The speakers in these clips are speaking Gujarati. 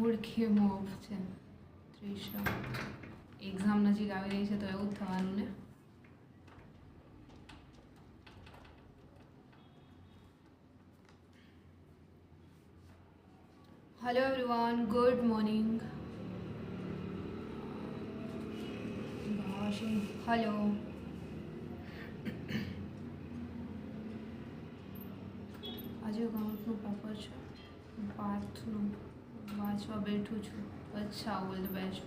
મૂડ કેમ ઓફ છે. ત્રિશા એક્ઝામ નજીક આવી રહી છે તો એવું જ થવાનું ને? Hello everyone good morning hello આજે અકાઉન્ટનું પેપર છે. પાથનું વાંચવા બેઠું છું. અચ્છા ઓલ ધ બેસ્ટ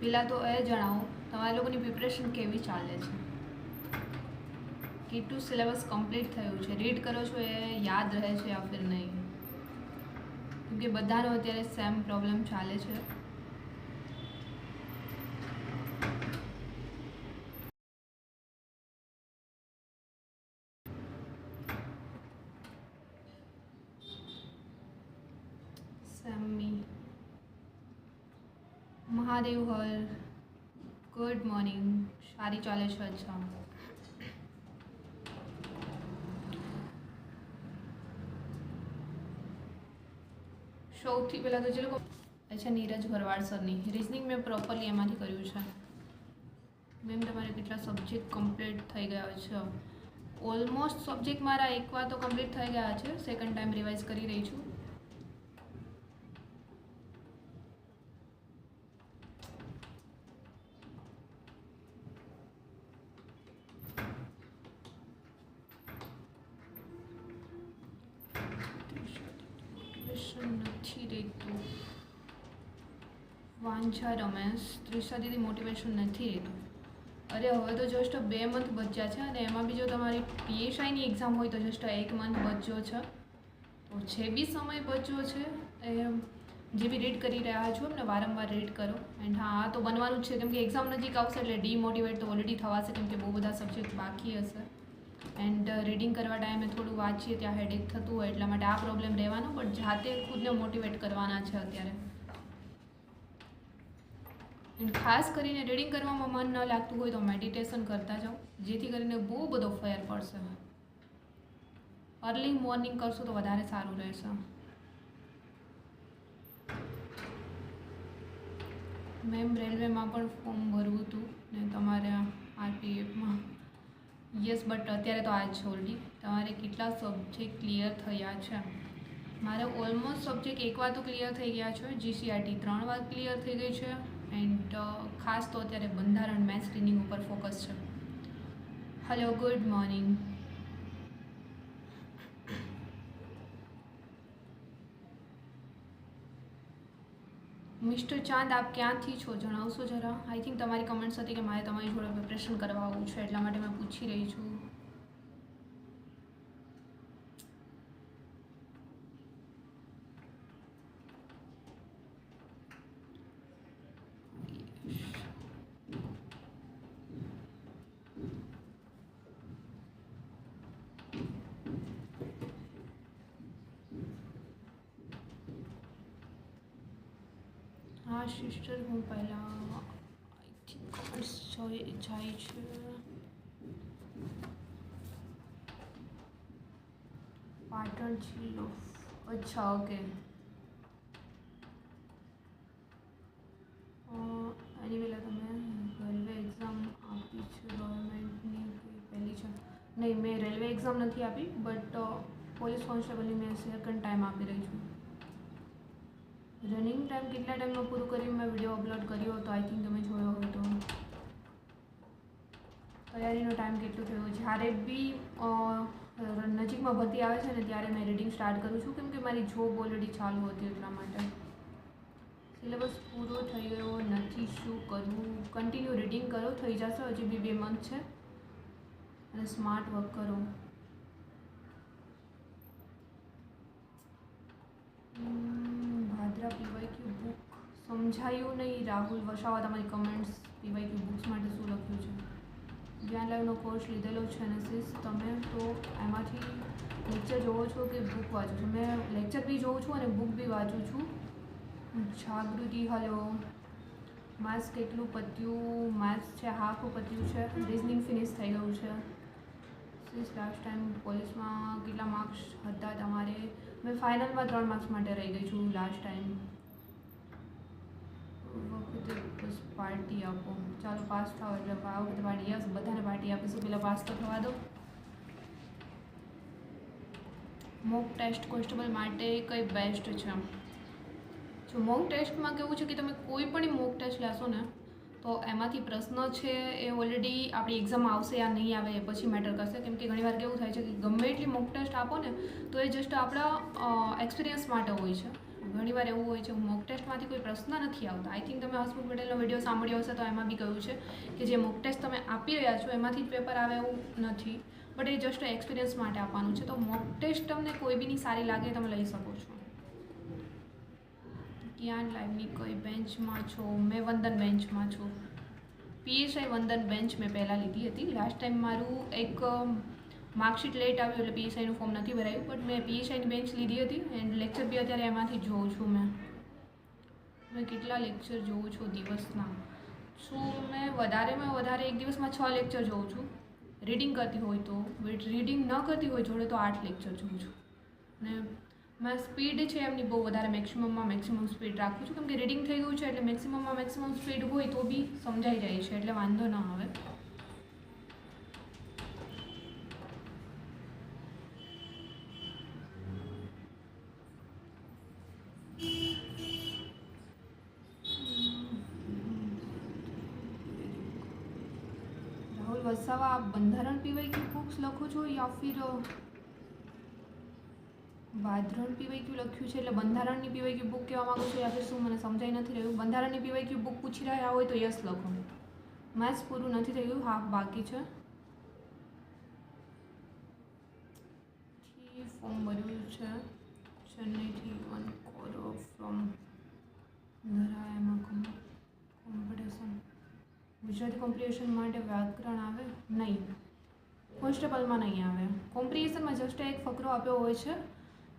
પહેલાં તો એ જણાવો, તમારા લોકોની પ્રિપરેશન કેવી ચાલે છે? કેટલું સિલેબસ કમ્પ્લીટ થયું છે? રીડ કરો છો એ? યાદ રહે છે યા ફિર નહીં? કેમકે બધાનો અત્યારે સેમ પ્રોબ્લેમ ચાલે છે. સેમી મહાદેવ હર ગુડ મોર્નિંગ સારી ચાલે છે અચ્છા સૌથી પહેલાં તો જે લોકો અચ્છા નીરજ ભરવાડ સરની. રિઝનિંગ મેં પ્રોપરલી એમાંથી કર્યું છે. મેમ તમારે કેટલા સબ્જેક્ટ કમ્પ્લીટ થઈ ગયા છે? ઓલમોસ્ટ સબ્જેક્ટ મારા એક વાર તો કમ્પ્લીટ થઈ ગયા છે. સેકન્ડ ટાઈમ રિવાઇઝ કરી રહી છું. મોટિવેશન નથી રહેતું. વાંછા રમેશ ત્રિષા દીદી મોટિવેશન નથી રહેતું. અરે, હવે તો જસ્ટ બે મંથ બચ્યા છે અને એમાં બી જો તમારી પીએસઆઈની એક્ઝામ હોય તો જસ્ટ એક મંથ બચ્યો છે. તો જે બી સમય બચ્યો છે, એ જે બી રીડ કરી રહ્યા છો, એમને વારંવાર રીડ કરો. એન્ડ હા તો બનવાનું જ છે. કેમ કે એક્ઝામ નજીક આવશે એટલે ડીમોટિવેટ તો ઓલરેડી થવાશે, કેમ કે બહુ બધા સબ્જેક્ટ બાકી હશે. એન્ડ રીડિંગ કરવા ટાઈમે થોડું વાંચીએ ત્યાં હેડેક થતું હોય એટલા માટે આ પ્રોબ્લેમ રહેવાનો બટ જાતે ખુદને મોટિવેટ કરવાના છે અત્યારે. એન્ડ ખાસ કરીને રીડિંગ કરવામાં મન ન લાગતું હોય તો મેડિટેશન કરતા જાઓ, જેથી કરીને બહુ બધો ફેર પડશે. અર્લી મોર્નિંગ કરશો તો વધારે સારું રહેશે. મેમ રેલવેમાં પણ ફોર્મ ભરવું હતું ને તમારે આરપીએફમાં યસ, બટ અત્યારે તો આ જ છે ઓલરેડી તમારે કેટલા સબ્જેક્ટ ક્લિયર થયા છે? મારે ઓલમોસ્ટ સબ્જેક્ટ એક વાર તો ક્લિયર થઈ ગયા છે. જીસીઆરટી ત્રણ વાર ક્લિયર થઈ ગઈ છે. એન્ડ ખાસ તો અત્યારે બંધારણ મેથ્સ રીડિંગ ઉપર ફોકસ છે. Hello good morning mister Chand, આપ ક્યાંથી છો? જણાવશો જરા. આઈ થિંક તમારી કમેન્ટ્સ હતી કે મારે તમારી જોડે પ્રિપરેશન કરવા આવવું છે, એટલા માટે મેં પૂછી રહી છું. હા સિસ્ટર હું પહેલાં આઈ થિંક જાય છે પાટણ જિલ્લો અચ્છા ઓકે એની પહેલાં તમે રેલવે એક્ઝામ આપી છે ગવર્મેન્ટની કે પહેલી છે નહીં મેં રેલવે એક્ઝામ નથી આપી બટ પોલીસ કોન્સ્ટેબલની મેં સેકન્ડ ટાઈમ આપી રહી છું રનિંગ ટાઈમ કેટલા ટાઈમમાં પૂરું કર્યું? મેં વીડિયો અપલોડ કર્યો હતો. આઈ થિંક તમે જોયો હોય તો. તૈયારીનો ટાઈમ કેટલો થયો? જ્યારે બી નજીકમાં ભરતી આવે છે ને, ત્યારે મેં રીડિંગ સ્ટાર્ટ કરું છું. કેમ કે મારી જોબ ઓલરેડી ચાલુ હતી એટલા માટે. સિલેબસ પૂરો થઈ ગયો નથી. શું કરવું કન્ટિન્યુ રીડિંગ કરો. થઈ જશે. હજી બી બે મંથ છે. અને સ્માર્ટ વર્ક કરો. સમજાયું નહીં. રાહુલ વસાવા તમારી કમેન્ટ્સ પીવાય કે બુક્સ માટે શું લખ્યું છે? જ્ઞાન લાઈવનો કોર્સ લીધેલો છે ને સીસ તમે તો એમાંથી લેક્ચર જોવો છો કે બુક વાંચો છો? મેં લેક્ચર બી જોઉં છું અને બુક બી વાંચું છું. જાગૃતિ હલો માર્ક્સ કેટલું પત્યું? માર્ક્સ છે હાફ પત્યું છે. રિઝનિંગ ફિનિશ થઈ ગયું છે. સીસ લાસ્ટ ટાઈમ પોલીસમાં કેટલા માર્ક્સ હતા તમારે? મેં ફાઇનલમાં ત્રણ માર્ક્સ માટે રહી ગઈ છું લાસ્ટ ટાઈમ વખતે બસ પાર્ટી આપો. ચાલો પાસ થાવ એટલે આ વખતે પાર્ટી આવશે બધાને પાર્ટી આપીશું. પહેલાં પાસ તો થવા દો. મોક ટેસ્ટ કોન્સ્ટેબલ માટે કઈ બેસ્ટ છે જો મોક ટેસ્ટમાં કેવું છે કે તમે કોઈ પણ મોક ટેસ્ટ લેશો ને, તો એમાંથી પ્રશ્ન છે એ ઓલરેડી આપણી એક્ઝામ આવશે યા નહીં આવે એ પછી મેટર કરશે. કેમ કે ઘણીવાર કેવું થાય છે કે ગમે એટલી મોક ટેસ્ટ આપો ને, તો એ જસ્ટ આપણા એક્સપિરિયન્સ માટે હોય છે. ઘણીવાર એવું હોય છે મોક ટેસ્ટમાંથી કોઈ પ્રશ્ન નથી આવતા. આઈ થિંક તમે હસમુખ પટેલનો વીડિયો સાંભળ્યો હશે તો એમાં બી કહ્યું છે કે જે મોક ટેસ્ટ તમે આપી રહ્યા છો, એમાંથી જ પેપર આવે એવું નથી. બટ એ જસ્ટ એક્સપિરિયન્સ માટે આપવાનું છે. તો મોક ટેસ્ટ તમને કોઈ બીની સારી લાગે તમે લઈ શકો છો. જ્ઞાન લાઈવની કોઈ બેન્ચમાં છો? મેં વંદન બેન્ચમાં છું. પીએસઆઈ વંદન બેન્ચ મેં પહેલાં લીધી હતી. લાસ્ટ ટાઈમ મારું એક માર્કશીટ લેટ આવ્યું એટલે પીએસઆઈનું ફોર્મ નથી ભરાયું. બટ મેં પીએસઆઈની બેન્ચ લીધી હતી એન્ડ લેક્ચર બી અત્યારે એમાંથી જોઉં છું મેં. મેં કેટલા લેક્ચર જોઉં છું દિવસના. શું મેં વધારેમાં વધારે એક દિવસમાં છ લેક્ચર જોઉં છું. રીડિંગ કરતી હોય તો. રીડિંગ ન કરતી હોય જોડે તો આઠ લેક્ચર જોઉં છું. ને મેં સ્પીડ છે એમની બહુ વધારે. મેક્સિમમમાં મેક્સિમમ સ્પીડ રાખું છું. કેમ કે રીડિંગ થઈ ગયું છે એટલે મેક્સિમમમાં મેક્સિમમ સ્પીડ હોય તો બી સમજાઈ જાય છે. એટલે વાંધો ન આવે. આપ બંધારણ પીવાય કે બુક્સ લખો છો યા ફિર વાધરણ ક્યુ લખ્યું છે? એટલે બંધારણની ક્યુ બુક કહેવા માગું છો યા ફિર શું? મને સમજાઈ નથી રહ્યું. બંધારણની ક્યુ બુક પૂછી રહ્યા હોય તો યસ લખો. મેથ્સ પૂરું નથી થયું હાફ બાકી છે. ફોર્મ ભર્યું છે. ચેન્નઈથી વન કોરો ફ્રોમ નરાયમાં કોમ્પિટિશન ગુજરાતી કોમ્પિટિશન માટે વ્યાકરણ આવે? નહીં. કોન્સ્ટેબલમાં નહીં આવે. કોમ્પિટિશનમાં જસ્ટ એક ફકરો આપ્યો હોય છે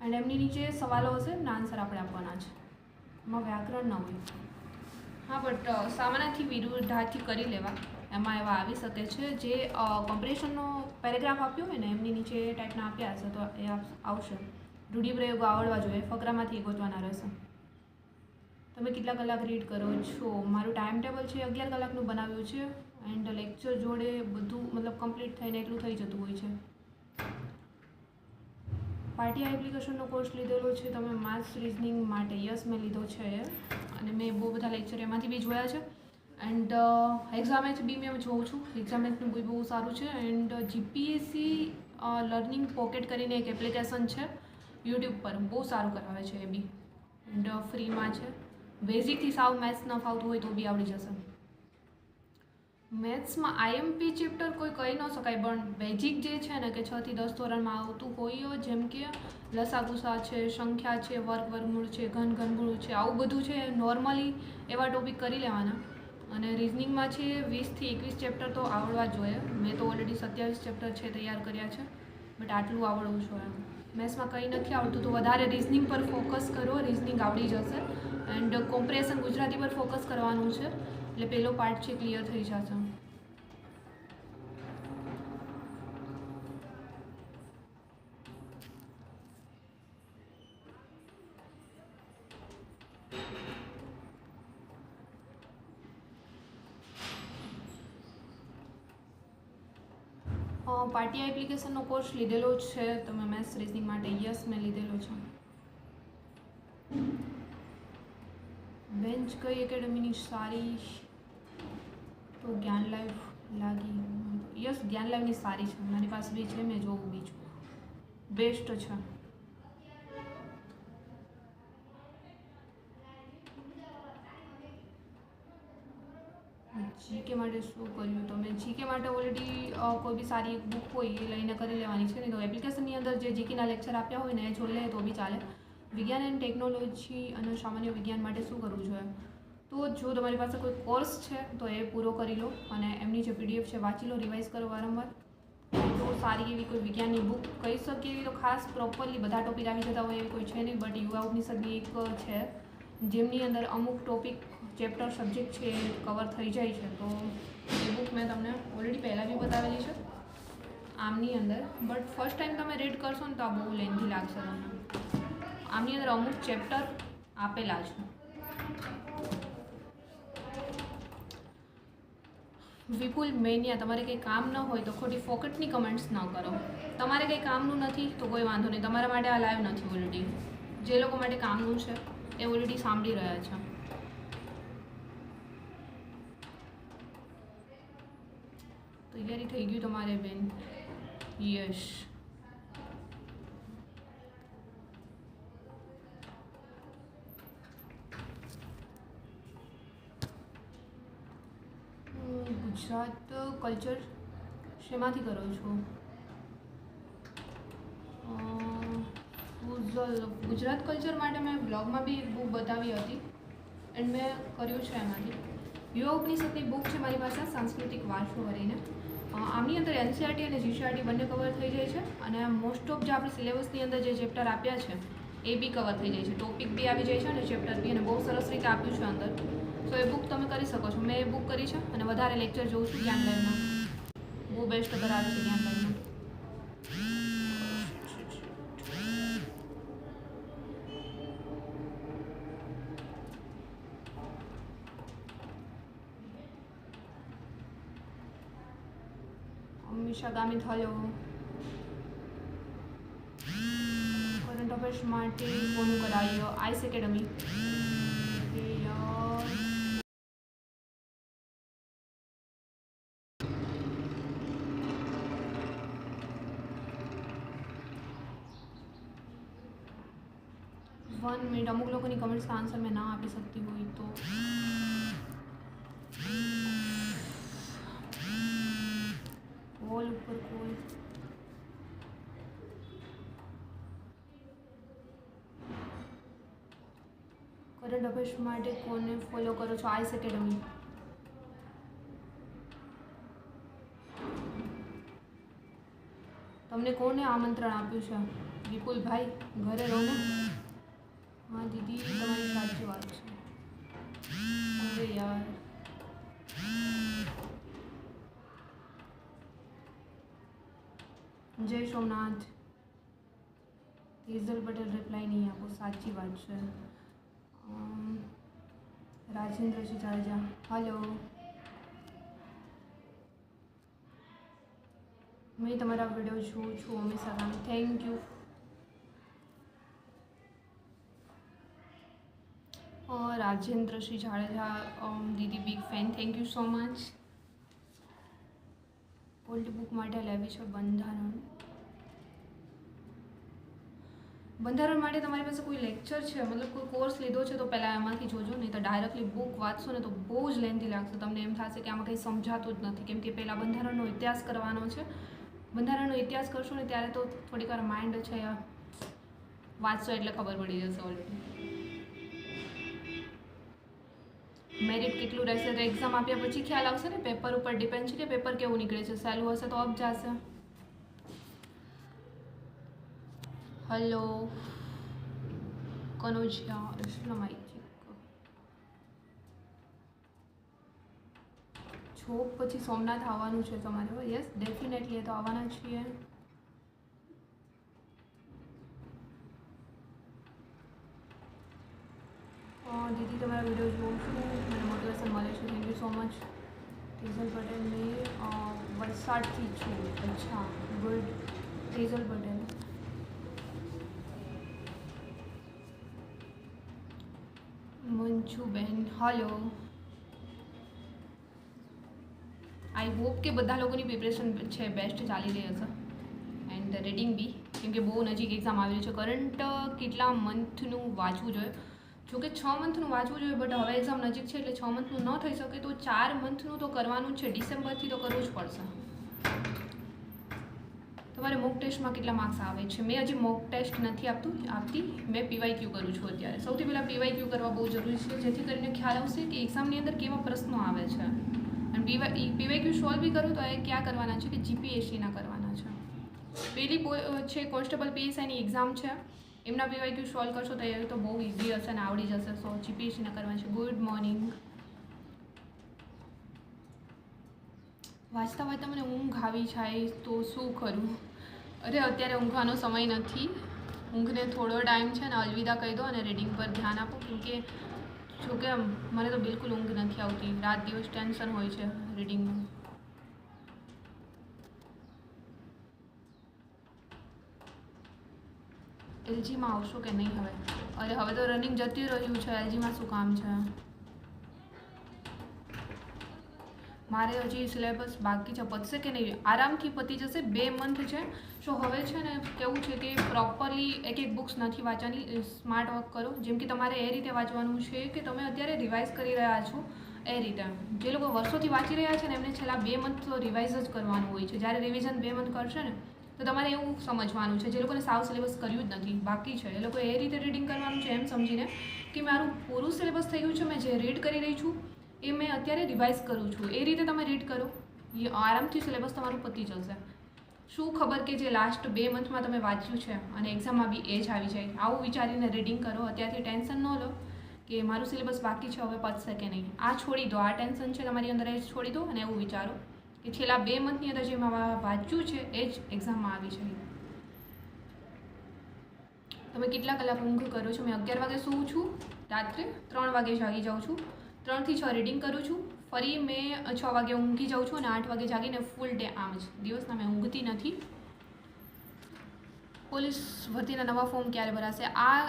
એન્ડ એમની નીચે સવાલો હશે એમના આન્સર આપણે આપવાના છે. એમાં વ્યાકરણ ન હોય. હા બટ સામાન્યથી વિરુદ્ધાથી કરી લેવા. એમાં એવા આવી શકે છે જે કોમ્પિટિશનનો પેરેગ્રાફ આપ્યો હોય ને એમની નીચે ટાઈપના આપ્યા હશે તો એ આવશે. રૂઢિપ્રયોગો આવડવા જોઈએ. ફકરામાંથી ગોતવાના રહેશે. તમે કેટલા કલાક રીડ કરો છો? મારું ટાઈમ ટેબલ છે અગિયાર કલાકનું બનાવ્યું છે એન્ડ લેક્ચર જોડે બધું મતલબ કમ્પ્લીટ થઈને એટલું થઈ જતું હોય છે. પાર્ટી એપ્લિકેશનનો કોર્સ લીધેલો છે. તમે માથ્સ રિઝનિંગ માટે યસ મેં લીધો છે અને મેં બહુ બધા લેક્ચર એમાંથી બી જોયા છે. એન્ડ એક્ઝામેચ બી મેં જોઉં છું. એક્ઝામેચનું બી બહુ સારું છે એન્ડ જીપીએસસી લર્નિંગ પોકેટ કરીને એક એપ્લિકેશન છે. યુટ્યુબ પર બહુ સારું કરાવે છે એ બી. એન્ડ ફ્રીમાં છે. બેઝિકથી સાવ મેથ્સ ન ફાવતું હોય તો બી આવડી જશે. મેથ્સમાં આઈએમપી ચેપ્ટર કોઈ કહી ન શકાય, પણ બેઝિક જે છે ને કે છ થી દસ ધોરણમાં આવતું હોય જેમ કે લસાગુસા છે, સંખ્યા છે, વર્ગ વર્ગમૂળ છે, ઘન ઘનમૂળ છે, આવું બધું છે નોર્મલી એવા ટોપિક કરી લેવાના. અને રિઝનિંગમાં છે વીસથી એકવીસ ચેપ્ટર તો આવડવા જ જોઈએ. મેં તો ઓલરેડી સત્યાવીસ ચેપ્ટર છે તૈયાર કર્યા છે બટ આટલું આવડવું જોઈએ. મેથ્સમાં કંઈ નથી આવડતું, તો વધારે રિઝનિંગ પર ફોકસ કરો રિઝનિંગ આવડી જશે. એન્ડ કોમ્પ્રેશન ગુજરાતી પર ફોકસ કરવાનું છે. એટલે પેલો પાર્ટ છે ક્લિયર થઈ જશે. પાર્ટી એપ્લિકેશનનો કોર્સ લીધેલો છે. તમે મેથ્સ રીઝનિંગ માટે યસ મેં લીધેલો છે. બેન્ચ કઈ એકેડમીની સારી તો જ્ઞાન લાઈવ લાગી. યસ, જ્ઞાન લાઈવની સારી છે. મારી પાસે બી છે, મેં જોવું બીજું બેસ્ટ છે. જીકે માટે શું કર્યું તમે? જીકે માટે ઓલરેડી કોઈ બી સારી એક બુક હોય એ લઈને કરી લેવાની છે નહીં તો એપ્લિકેશનની અંદર જે જીકેના લેક્ચર આપ્યા હોય ને એ જોઈ લે તો બી ચાલે. વિજ્ઞાન એન્ડ ટેકનોલોજી અને સામાન્ય વિજ્ઞાન માટે શું કરવું જોઈએ? તો જો તમારી પાસે કોઈ કોર્સ છે, તો એ પૂરો કરી લો અને એમની જે પીડીએફ છે, વાંચી લો રિવાઇઝ કરો વારંવાર. તો સારી એવી કોઈ વિજ્ઞાનની બુક કહી શકીએ એવી તો ખાસ પ્રોપરલી બધા ટોપિક આવી જતા હોય એવી કોઈ છે નહીં બટ યુવા ઉપનિષદની એક છે, જેમની અંદર અમુક ટોપિક ચેપ્ટર સબ્જેક્ટ છે એ કવર થઈ જાય છે. તો એ બુક મેં તમને ઓલરેડી પહેલાં બી બતાવેલી છે, આમની અંદર. બટ ફર્સ્ટ ટાઈમ તમે રીડ કરશો ને તો આ બહુ લેન્થી લાગશે તમને. આમની અંદર અમુક ચેપ્ટર આપેલા છે. વિપુલ મેનિયા, તમારે કંઈ કામ ન હોય તો ખોટી ફોકટની કમેન્ટ્સ ન કરો. તમારે કંઈ કામનું નથી તો કોઈ વાંધો નહીં. તમારા માટે આ લાઈવ નથી ઓલરેડી. જે લોકો માટે કામનું છે એ ઓલરેડી સાંભળી રહ્યા છે. તૈયારી થઈ ગયું તમારે બેન. યશ. ગુજરાત કલ્ચર શેમાંથી કરો છો? ગુજરાત કલ્ચર માટે મેં બ્લોગમાં બી બુક બતાવી હતી. એન્ડ મેં કર્યું છે એમાંથી. યુવા ઉપનિષદની બુક છે મારી પાસે, સાંસ્કૃતિક વારસો કરીને આમની અંદર એનસીઆરટી અને જીસીઆરટી બંને કવર થઈ જાય છે. અને મોસ્ટ ઓફ જે આપણે સિલેબસની અંદર જે ચેપ્ટર આપ્યા છે, એ બી કવર થઈ જાય છે. ટોપિક બી આવી જાય છે અને ચેપ્ટર બી, અને બહુ સરસ રીતે આપ્યું છે અંદર. તો એ બુક તમે કરી શકો છો. મેં એ બુક કરી છે અને વધારે લેક્ચર જોઉં છું જ્ઞાન લાઈવમાં બહુ બેસ્ટ કરાવે છે જ્ઞાન લાઈવમાં થયો કરંટ અફેર્સ માટે કોનું કરાયો? આઈસ એકેડમી કે યાર વન મિનિટ કમેન્ટ્સના આન્સર મેં ના આપી શકતી હોય તો કોલ ઉપર કોલ કરંટ અફેર્સ માટે કોને ફોલો કરો છો આઈસ એકેડમી તમને કોને આમંત્રણ આપ્યું છે વિપુલભાઈ ઘરે રહો ને હા દીદી તમારી સાચી વાત છે. અરે યાર. જય સોમનાથ. તેજલ પટેલ રિપ્લાય નહીં આપો, સાચી વાત છે. રાજેન્દ્ર રાજેન્દ્રસિંહ જાડેજા હલો મેં તમારા વીડિયો જોઉં છું અમે સલામ thank you Rajendrasinh Jadeja Didi big fan thank you so much old book માટે લેવી છે બંધારણ. બંધારણ માટે તમારી પાસે કોઈ લેક્ચર છે? મતલબ કોઈ કોર્સ લીધો છે તો પહેલાં એમાંથી જોજો, નહીં તો ડાયરેક્ટલી બુક વાંચશો ને તો બહુ જ લેન્થી લાગશે. તમને એમ થશે કે આમાં કંઈ સમજાતું જ નથી, કેમ કે પહેલાં બંધારણનો ઇતિહાસ કરવાનો છે. બંધારણનો ઇતિહાસ કરશો ને ત્યારે તો થોડીક વાર માઇન્ડ છે, વાંચશો એટલે ખબર પડી જશે ઓલરેડી મેરિટ કેટલું રહેશે તો એક્ઝામ આપ્યા પછી ખ્યાલ આવશે ને? પેપર ઉપર ડિપેન્ડ છે કે પેપર કેવું નીકળે છે? સહેલું હશે તો અપ જશે. હલો કનોજિયા ઇસ્લામાઈ જોબ પછી સોમનાથ આવવાનું છે તમારે યસ ડેફિનેટલી તો આવવાના છીએ. દીદી, તમારા video so much Tejal Patel મેં વલસાડથી છું અચ્છા good Tejal Patel Manjuben hello I hope કે બધા લોકોની પ્રિપરેશન છે બેસ્ટ ચાલી રહી હશે એન્ડ રીડિંગ બી કેમ કે બહુ નજીક એક્ઝામ આવી રહી છે કરંટ કેટલા મંથનું વાંચવું જોઈએ? જો કે છ મંથનું વાંચવું જોઈએ બટ હવે એક્ઝામ નજીક છે એટલે છ મંથનું ન થઈ શકે તો ચાર મંથનું તો કરવાનું છે. ડિસેમ્બરથી તો કરવું જ પડશે. તમારે મોક ટેસ્ટમાં કેટલા માર્ક્સ આવે છે? મેં હજી મોક ટેસ્ટ નથી આપતું, આપતી. મેં પીવાય ક્યુ કરું છું અત્યારે. સૌથી પહેલાં પીવાય ક્યુ કરવા બહુ જરૂરી છે, જેથી કરીને ખ્યાલ આવશે કે એક્ઝામની અંદર કેવા પ્રશ્નો આવે છે. અને પીવાય પીવાય ક્યુ સોલ્વ બી કરું તો એ ક્યાં કરવાના છે? કે જીપીએસસીના કરવાના છે. પેલી પો- છે, કોન્સ્ટેબલ પીએસઆઈની એક્ઝામ છે. એમના પીવાય ક્યુ સોલ્વ કરશો તો એ તો બહુ ઇઝી હશે ને આવડી જશે. સો જીપીએસસીના કરવાનું છે. ગુડ મોર્નિંગ વાંચતા વાંચતા મને ઊંઘ આવી જાય તો શું કરું? અરે, અત્યારે ઊંઘવાનો સમય નથી. ઊંઘને થોડો ટાઈમ છે ને અલવિદા કહી દો અને રીડિંગ પર ધ્યાન આપો. કેમકે જોકે મને તો બિલકુલ ઊંઘ નથી આવતી. રાત દિવસ ટેન્શન હોય છે રીડિંગનું એલજીમાં આવશો કે નહીં હવે? અરે હવે તો રનિંગ જતી રહ્યું છે, એલજીમાં શું કામ છે? મારે હજી સિલેબસ બાકી છે, પતશે કે નહીં? આરામથી પતી જશે, બે મંથ છે. સો હવે છે ને કેવું છે કે પ્રોપરલી એક એક બુક્સ નથી વાંચવાની સ્માર્ટ વર્ક કરો. જેમ કે તમારે એ રીતે વાંચવાનું છે કે તમે અત્યારે રિવાઇઝ કરી રહ્યા છો એ રીતે. જે લોકો વર્ષોથી વાંચી રહ્યા છે ને, એમને છેલ્લા બે મંથ તો રિવાઇઝ જ કરવાનું હોય છે. જ્યારે રિવિઝન બે મંથ કરશે ને તો તમારે એવું સમજવાનું છે. જે લોકોને સાવ સિલેબસ કર્યું જ નથી, બાકી છે. એ લોકો એ રીતે રીડિંગ કરવાનું છે એમ સમજીને કે મારું પૂરું સિલેબસ થઈ ગયું છે, મેં જે રીડ કરી રહી છું, એ મેં અત્યારે રિવાઇઝ કરું છું. એ રીતે તમે રીડ કરો. એ આરામથી સિલેબસ તમારું પતી જશે. શું ખબર કે જે લાસ્ટ બે મંથમાં તમે વાંચ્યું છે અને એક્ઝામમાં બી એ જ આવી જાય. આવું વિચારીને રીડિંગ કરો. અત્યારથી ટેન્શન ન લો કે મારું સિલેબસ બાકી છે, હવે પતશે કે નહીં. આ છોડી દો. આ ટેન્શન છે તમારી અંદર, એ છોડી દો અને એવું વિચારો. કે છેલ્લા બે મંથની અંદર જે વાંચ્યું છે, એ જ એક્ઝામમાં આવી છે તમે કેટલા કલાક ઊંઘ કરો છો? મેં અગિયાર વાગે સૂવું છું, રાત્રે ત્રણ વાગે જાગી જાઉં છું. ત્રણથી છ રીડિંગ કરું છું. ફરી મેં છ વાગે ઊંઘી જાઉં છું અને આઠ વાગે જાગીને ફૂલ ડે આમ જ. દિવસના મેં ઊંઘતી નથી. પોલીસ ભરતીના નવા ફોર્મ ક્યારે ભરાશે? આ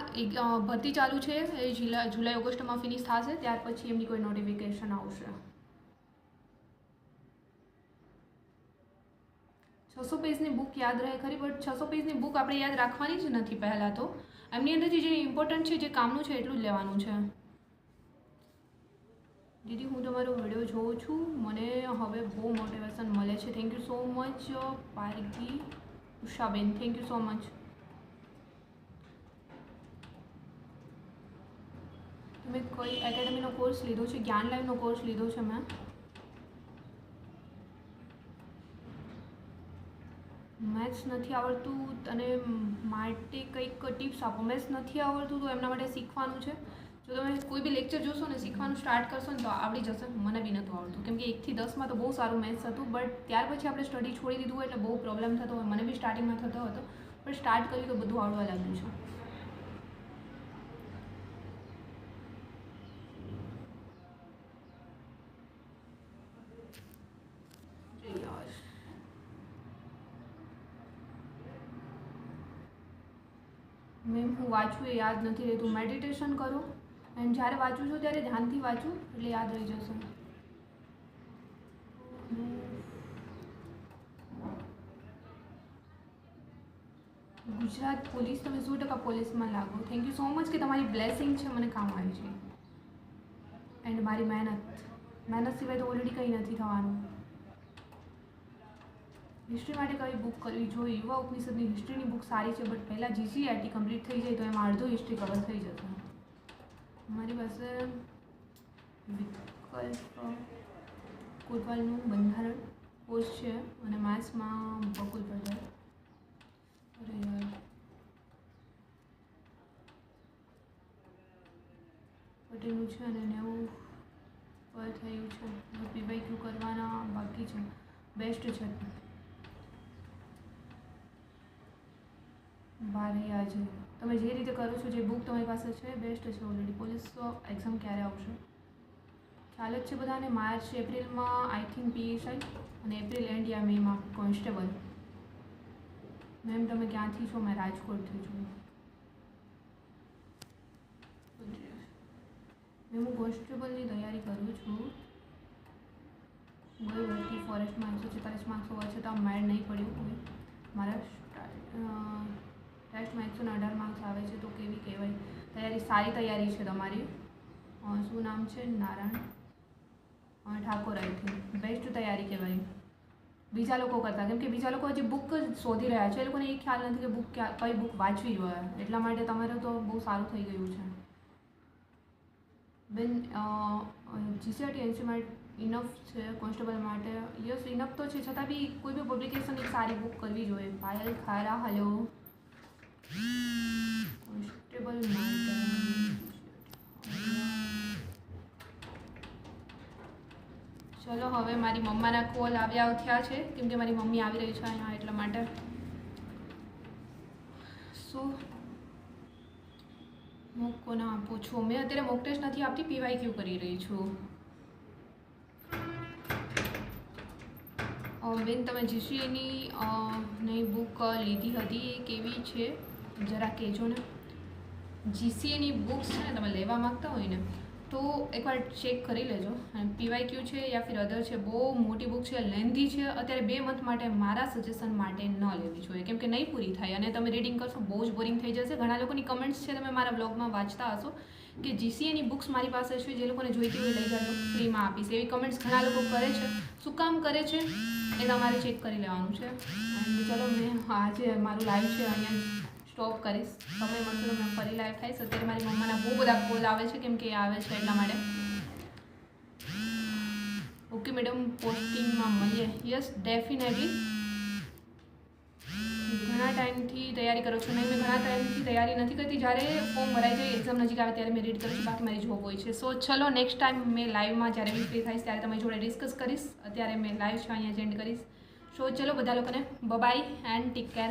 ભરતી ચાલુ છે, એ જુલાઈ, ઓગસ્ટમાં ફિનિશ થશે, ત્યાર પછી એમની કોઈ નોટિફિકેશન આવશે. છસો પેજની બુક યાદ રહે ખરી બટ છસો પેજની બુક આપણે યાદ રાખવાની જ નથી પહેલાં તો. એમની અંદરથી જે ઇમ્પોર્ટન્ટ છે, જે કામનું છે, એટલું જ લેવાનું છે. દીદી, હું તમારો વીડિયો જોઉં છું. મને હવે બહુ મોટિવેશન મળે છે. Thank you so much Pargi, Ushaben. Thank you so much તમે કઈ એકેડમીનો કોર્સ લીધો છે? જ્ઞાન લાઈવનો કોર્સ લીધો છે મેં મેથ્સ નથી આવડતું તને માટે કંઈક ટિપ્સ આપો. મેથ્સ નથી આવડતું તો એમના માટે શીખવાનું છે. જો તમે કોઈ બી લેક્ચર જોશો ને, શીખવાનું સ્ટાર્ટ કરશો ને, તો આવડી જશે. મને બી નહોતું આવડતું. કેમ કે એકથી દસમાં તો બહુ સારું મેથ્સ હતું બટ ત્યાર પછી આપણે સ્ટડી છોડી દીધું હોય એટલે બહુ પ્રોબ્લેમ થતો હોય. મને બી સ્ટાર્ટિંગમાં થતો હતો. પણ સ્ટાર્ટ કર્યું તો બધું આવડવા લાગ્યું છે યાર મેમ હું વાંચું એ યાદ નથી રહેતું. મેડિટેશન કરો એન્ડ જ્યારે વાંચું છું ત્યારે ધ્યાનથી વાંચું એટલે યાદ રહી જશે. ગુજરાત પોલીસ, તમે સો ટકા પોલીસમાં લાગો. થેન્ક યુ સો મચ કે તમારી બ્લેસિંગ છે, મને કામ આવી છે. એન્ડ મારી મહેનત. મહેનત સિવાય તો ઓલરેડી કંઈ નથી થવાનું. હિસ્ટ્રી માટે કઈ બુક કરવી જોઈએ? યુવા ઉપનિષદની હિસ્ટ્રીની બુક સારી છે બટ પહેલાં જીસીઆરટી કમ્પ્લીટ થઈ જાય તો એમાં અડધો હિસ્ટ્રી કવર થઈ જશે. મારી પાસે વિકલ્પ કોટવાલનું બંધારણ કોર્સ છે અને માર્ચમાં બકુલ પટેલ અરે યાર. પટેલનું છે અને નેવું પર થયું છે. પીવાય ક્યુ કરવાના બાકી છે. બેસ્ટ છે. બારે આજે તમે જે રીતે કરો છો, જે બુક તમારી પાસે છે બેસ્ટ છે ઓલરેડી પોલીસ એક્ઝામ ક્યારે આવશે? ખ્યાલ જ છે બધાને. માર્ચ, એપ્રિલમાં આઈ થિંક પીએસઆઈ અને એપ્રિલ એન્ડ યા મેમાં કોન્સ્ટેબલ મેમ તમે ક્યાંથી છો? મેં રાજકોટથી છું. મેં હું કોન્સ્ટેબલની તૈયારી કરું છું. ગઈ વર્ષથી ફોરેસ્ટમાં એકસો છેતાલીસ માર્ક્સ હોવા છતાં મેળ નહીં પડ્યું કોઈ. મારા ટેસ્ટમાં એકસો ને અઢાર માર્ક્સ આવે છે તો કેવી કહેવાય? તૈયારી, સારી તૈયારી છે તમારી. શું નામ છે? નારાયણ. ઠાકોર આઈ બેસ્ટ તૈયારી કહેવાય. બીજા લોકો કરતાં. કેમ કે બીજા લોકો હજી બુક શોધી રહ્યા છે. એ લોકોને એ ખ્યાલ નથી કે બુક કઈ બુક વાંચવી જોઈએ. એટલા માટે તમારે તો બહુ સારું થઈ ગયું છે. બેન જીસીઆરટી એનસીમાં ઇનફ છે કોન્સ્ટેબલ માટે. યસ ઇનફ તો છે. છતાં બી કોઈ બી પબ્લિકેશન એક સારી બુક કરવી જોઈએ. પાયલ ખારા હલો કોન્સ્ટેબલ ચલો, હવે મારી મમ્માના કોલ આવ્યા થયા છે. કેમ કે મારી મમ્મી આવી રહી છે અહીંયા એટલા માટે. શું? હું કોને આપું છું મેં અત્યારે મોક ટેસ્ટ નથી આપતી પીવાય ક્યુ કરી રહી છું. બેન, તમે જીસીએની નવી બુક લીધી હતી એ કેવી છે? જરા કહેજો ને. જીસીએની બુક્સ છે ને તમે લેવા માગતા હોય ને, તો એકવાર ચેક કરી લેજો. અને પીવાય ક્યુ છે યા ફિર અધર છે, બહુ મોટી બુક છે લેન્ધી છે. અત્યારે બે મંથ માટે મારા સજેશન માટે ન લેવી જોઈએ. કેમ કે નહીં પૂરી થાય અને તમે રીડિંગ કરશો બહુ જ બોરિંગ થઈ જશે. ઘણા લોકોની કમેન્ટ્સ છે, તમે મારા બ્લોગમાં વાંચતા હશો કે જીસીએની બુક્સ મારી પાસે છે, જે લોકોને જોઈતી હોય લઈ જાજો ફ્રીમાં આપીશ. એવી કમેન્ટ્સ ઘણા લોકો કરે છે. શું કામ કરે છે એ તમારે ચેક કરી લેવાનું છે. અને ચલો મેં આજે મારું લાઈવ છે, અહીંયા સ્ટોપ કરીશ. સમય મળતો મેં ફરી લાઈવ થઈશ અત્યારે મારી મમ્માના બહુ બધા કોલ આવે છે, કેમ કે આવે છે એટલા માટે. ઓકે મેડમ પોસ્ટિંગમાં મળીએ. યસ ડેફિનેટલી ઘણા ટાઈમથી તૈયારી કરું છું. નહીં, મેં ઘણા ટાઈમથી તૈયારી નથી કરતી. જ્યારે ફોર્મ ભરાઈ જાય એક્ઝામ નજીક આવે ત્યારે મેં રીડ કરું છું. બાકી મારી જોબ હોય છે. સો ચલો નેક્સ્ટ ટાઈમ મેં લાઈવમાં જ્યારે બી ફ્રી થઈશ ત્યારે તમારી જોડે ડિસ્કસ કરીશ. અત્યારે મેં લાઈવ છે, અહીંયા એન્ડ કરીશ. સો ચલો, બધા લોકોને બબાઈ એન્ડ ટેક કેર